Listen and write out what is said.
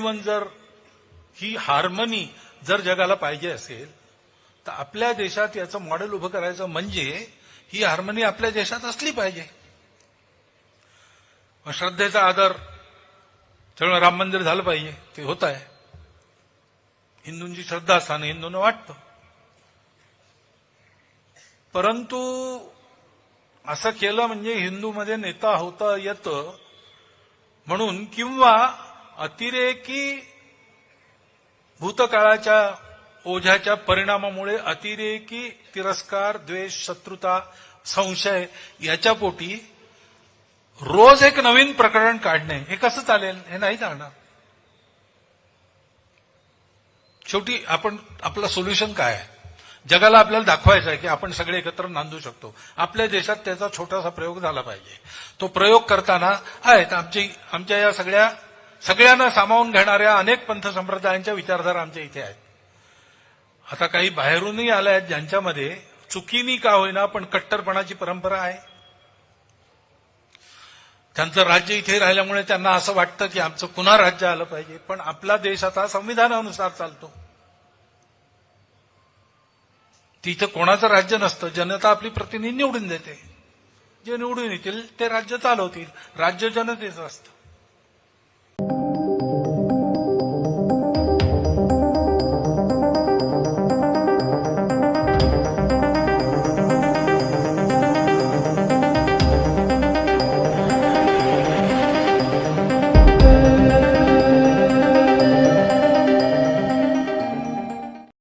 जीवन जर ही हार्मनी जर जगाला पाहिजे असेल तर आपल्या देशात याचं मॉडेल उभं करायचं म्हणजे ही हार्मनी आपल्या देशात असली पाहिजे. श्रद्धेचा आदर त्यामुळे राम मंदिर झालं पाहिजे ते होत आहे. हिंदूंची श्रद्धा असताना हिंदूंना वाटतं. परंतु असं केलं म्हणजे हिंदूमध्ये नेता होता येतं म्हणून किंवा अतिरेकी भूतकाळाच्या ओझ्याच्या परिणामामुळे अतिरेकी तिरस्कार द्वेष शत्रुता संशय याच्या पोटी रोज एक नवीन प्रकरण काढणे हे कसं चालेल हे नाही चालणार. शेवटी आपण आपलं सोल्युशन काय आहे? जगाला आपल्याला दाखवायचं आहे की आपण सगळे एकत्र नांदू शकतो. आपल्या देशात त्याचा छोटासा प्रयोग झाला पाहिजे. तो प्रयोग करताना आहेत आमची आमच्या या सगळ्या सगळ्यांना सामावून घेणाऱ्या अनेक पंथ संप्रदायांच्या विचारधारा आमच्या इथे आहेत. आता काही बाहेरूनही आल्या आहेत ज्यांच्यामध्ये चुकीनी का होईना पण कट्टरपणाची परंपरा आहे. त्यांचं राज्य इथे राहिल्यामुळे त्यांना असं वाटतं की आमचं पुन्हा राज्य आलं पाहिजे पण आपला देश आता संविधानानुसार चालतो. तिथं कोणाचं राज्य नसतं जनता आपली प्रतिनिधी निवडून देते. जे निवडून येतील ते राज्य चालवतील. राज्य जनतेचं असतं.